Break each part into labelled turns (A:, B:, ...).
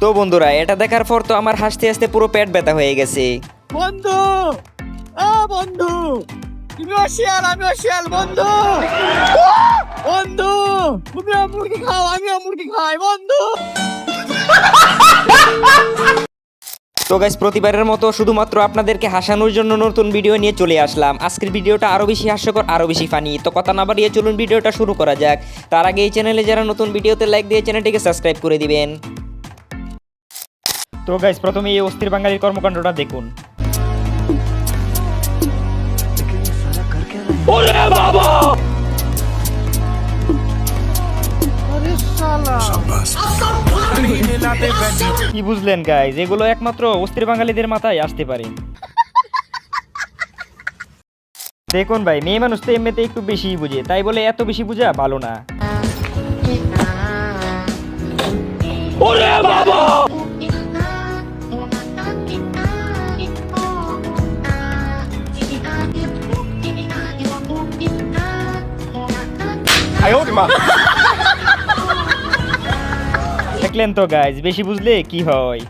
A: তো বন্ধুরা, এটা দেখার পর তো আমার হাসতে হাসতে পুরো পেট ব্যথা হয়ে গেছে।
B: বন্ধু! ও বন্ধু! তুমিও শিয়াল আমিও শিয়াল বন্ধু! বন্ধু! তুমিও মুরগি খাও, আমিও মুরগি খাই বন্ধু!
A: তো গাইস প্রতিবারের মতো শুধুমাত্র আপনাদেরকে হাসানোর জন্য নতুন ভিডিও নিয়ে চলে আসলাম। আজকের ভিডিওটা আরও বেশি হাস্যকর আরও বেশি ফানি তো কথা না বাড়িয়ে চলুন ভিডিওটা শুরু করা যাক। তার আগে এই চ্যানেলে যারা নতুন ভিডিওতে লাইক দিয়ে চ্যানেলটিকে সাবস্ক্রাইব করে দিবেন। তো গাইস প্রথমে এই অস্থির বাঙালির কর্মকাণ্ডটা দেখুন। কি বুঝলেন গাইজ এগুলো একমাত্র অস্থির বাঙালিদের মাথায় আসতে পারে। দেখুন ভাই মেয়ে মানুষ তো এমনিতে একটু বেশি বুঝে। তাই বলে এত বেশি বুঝা ভালো না। দেখলেন তো গাইজ বেশি বুঝলে কি হয়?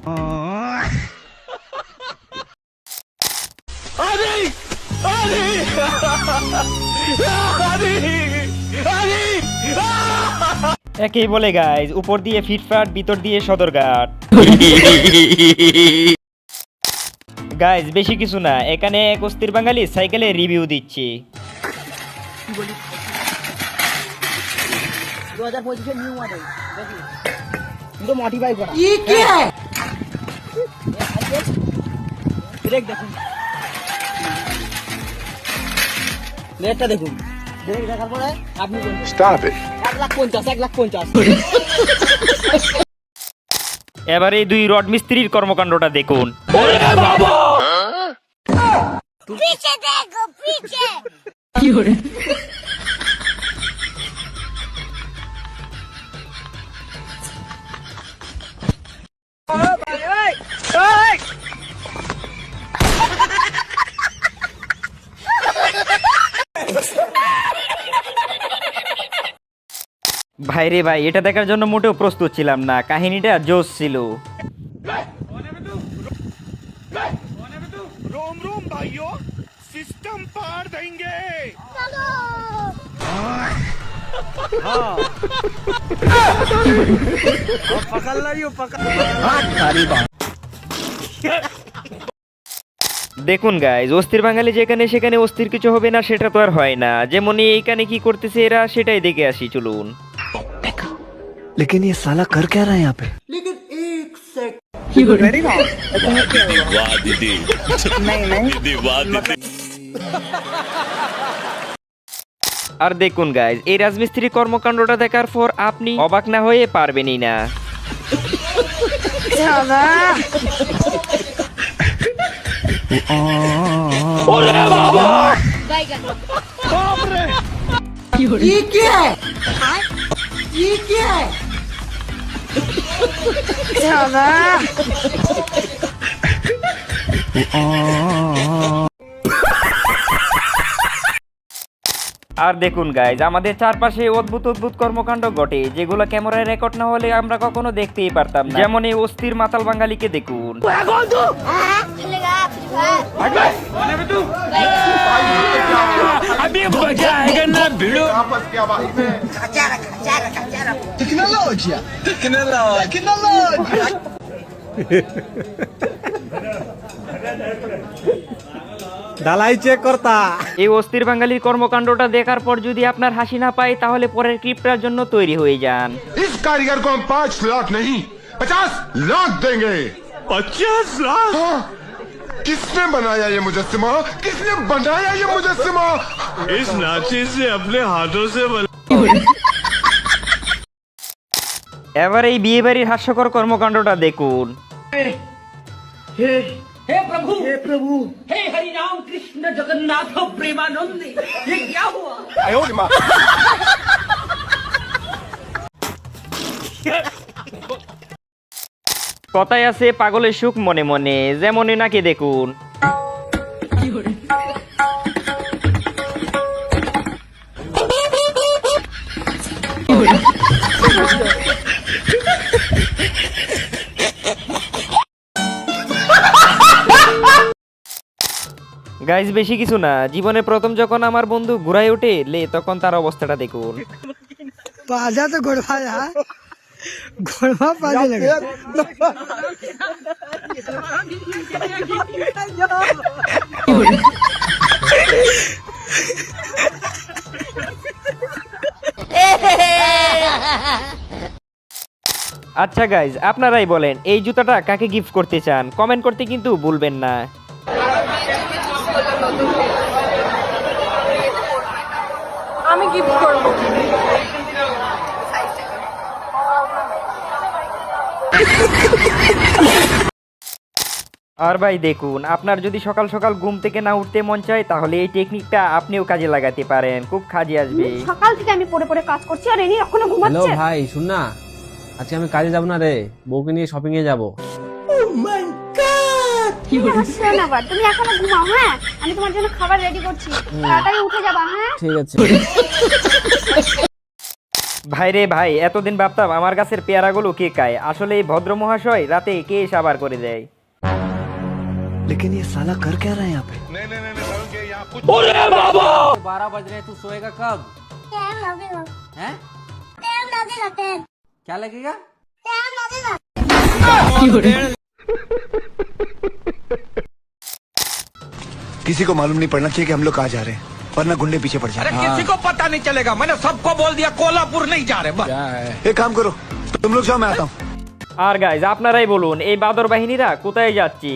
A: একেই বলে গাইজ উপর দিয়ে ফিটফাট ভিতর দিয়ে সদরঘাট। গাইজ বেশি কিছু না এখানে এক অস্থির বাঙালি সাইকেলে রিভিউ দিচ্ছি।
B: দু হাজার পঁচিশে নিউ মডেল পুরো মডিফাই করা। হ্যাঁ। ব্রেক দেখুন। ব্রেকটা দেখুন। ব্রেক দেখার পরে আপনি
C: স্টপ ইট
B: 1 লাখ 50 1
A: এবারে দুই রড মিস্ত্রির কর্মকাণ্ডটা দেখুন। ভাই রে ভাই এটা দেখার জন্য মোটেও প্রস্তুত ছিলাম না কাহিনীটা জোশ ছিল
C: रोम रोम भाइयों सिस्टम पार देंगे
A: দেখুন গাইজ অস্থির বাঙালি যেখানে সেখানে অস্থির কিছু হবে না সেটা তো আর হয় না যেমনই এইখানে কি করতেছে এরা সেটাই দেখে আসি চলুন
D: लेकिन ये साला कर क्या रहा है यहाँ पे
A: আর দেখুন গাইজ এই রাজমিস্ত্রি কর্মকাণ্ডটা দেখার পর আপনি অবাক না হয়ে পারবেনই না আর দেখুন গাইজ আমাদের চারপাশে অদ্ভুত অদ্ভুত কর্মকাণ্ড ঘটে যেগুলো ক্যামেরায় রেকর্ড না হলে আমরা কখনো দেখতেই পারতাম না। যেমন এই অস্থির মাতাল বাঙালিকে দেখুন।
E: चलेगा फ्री फायर
B: ডালাই চেক করতা
A: এই অস্থির বাঙালির কর্মকাণ্ডটা দেখার পর যদি আপনার হাসি না পায় তাহলে পরের ক্লিপটার জন্য তৈরি হয়ে যান
C: इस कारीगर को हम पाँच लाख नहीं पचास लाख देंगे पचास लाख किसने बनाया ये मुजस्सिमा किसने बनाया ये मुजस्सिमा
F: इस नाची से अपने हाथों से बना
A: এবার এই বিয়ে বাড়ির হাস্যকর কর্মকাণ্ডটা দেখুন
G: हे प्रभु हे प्रभु हे हरि राम कृष्ण जगन्नाथ प्रेमानंद ये क्या हुआ
A: কথায় আছে পাগলের সুখ মনে মনে, যেমনই নাকি দেখুন। গাইজ বেশি কিছু না। জীবনে প্রথম যখন আমার বন্ধু ঘুরাই ওঠে, লে, তখন তার অবস্থাটা দেখুন।
B: তো गोड़वा पाजा लगे
A: আচ্ছা গাইজ আপনারাই বলেন এই জুতাটা কাকে গিফট করতে চান কমেন্ট করতে কিন্তু ভুলবেন না
H: আমি গিফট করবো
A: আর ভাই দেখুন আপনার যদি সকাল সকাল ঘুম থেকে না উঠতে মন চায় তাহলে এই টেকনিকটা আপনিও কাজে লাগাতে পারেন। খুব কাজে আসবে।
E: সকাল থেকে আমি পড়ে পড়ে কাজ করছি আর এনি এখনও
I: হ্যালো
E: ঘুমাচ্ছে
I: ভাই শুন না। আজকে আমি কাজে যাব না রে। বউকে নিয়ে শপিং এ যাব।
E: শোন আবার তুমি এখনও ঘুমাও হ্যাঁ? আমি তোমার জন্য খাবার রেডি করছি। তাড়াতাড়ি উঠে যাবা হ্যাঁ?
I: ঠিক আছে।
A: ভাই রে ভাই এতদিন ভাবতাম আমার গাছের পেয়ারাগুলো কে খায়। আসলে এই ভদ্র মহাশয় রাতে কে সাবার করে দেয়?
D: लेकिन ये साला कर क्या रहा है यहाँ पे? नहीं नहीं नहीं नहीं के यहाँ कुछ अरे बाबा!
I: तो बारह बज रहे तू सोएगा कब?
E: टाइम लगेगा
I: हैं?
E: टाइम लगेगा टाइम
I: क्या लगेगा?
E: टाइम लगेगा
D: किसी को मालूम नहीं पड़ना चाहिए कि हम लोग कहाँ जा रहे हैं। वरना गुंडे पीछे पड़ जाए
G: किसी को पता नहीं चलेगा मैंने सबको बोल दिया कोल्हापुर नहीं जा रहे बस
D: एक काम करो तुम लोग जाओ मैं आता हूँ
A: আর গাইজ আপনারাই বলুন এই বাদর বাহিনীরা কোথায় যাচ্ছি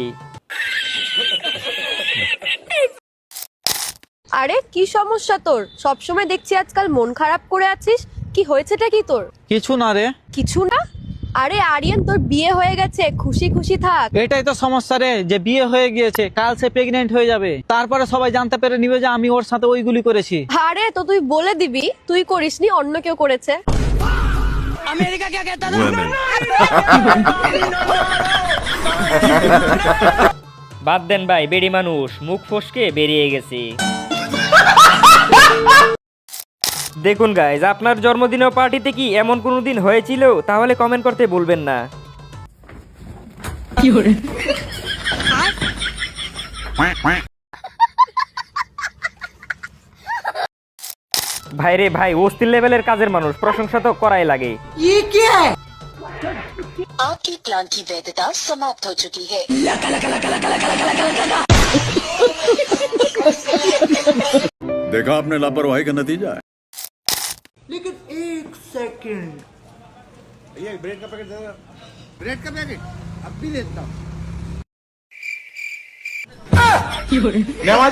H: আরে কি সমস্যা তোর সব সময় দেখছি আজকাল মন খারাপ করে আছিস কি হয়েছেটা কি তোর
J: কিছু না রে
H: কিছু না আরে আরিয়ান তোর বিয়ে হয়ে গেছে। খুশি খুশি থাক।
J: এটাই তো সমস্যা রে যে বিয়ে হয়ে গিয়েছে কাল সে প্রেগনেন্ট হয়ে যাবে। তারপরে সবাই জানতে পেরে নিবে যে আমি ওর সাথে ওইগুলি করেছি।
H: আরে তো তুই বলে দিবি তুই করিসনি অন্য কেউ করেছে।
A: বাদ দেন ভাই বেড়ি মানুষ মুখ ফসকে বেরিয়ে গেছে। দেখুন গাইজ আপনার জন্মদিনের পার্টিতে কি এমন কোনো দিন হয়েছিল তাহলে কমেন্ট করতে বলবেন না ভাই রে ভাই অস্থির লেভেলের কাজের মানুষ প্রশংসা তো করাই লাগে
K: आपकी प्लान की वैधता समाप्त हो चुकी है
F: देखा आपने लापरवाही का नतीजा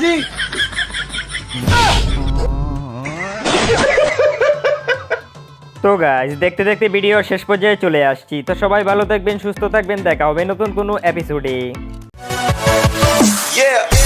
F: है।
A: তো গাইজ দেখতে দেখতে ভিডিও শেষ পর্যায়ে চলে আসছি। তো সবাই ভালো থাকবেন সুস্থ থাকবেন দেখা হবে নতুন কোনো এপিসোডে
C: Yeah.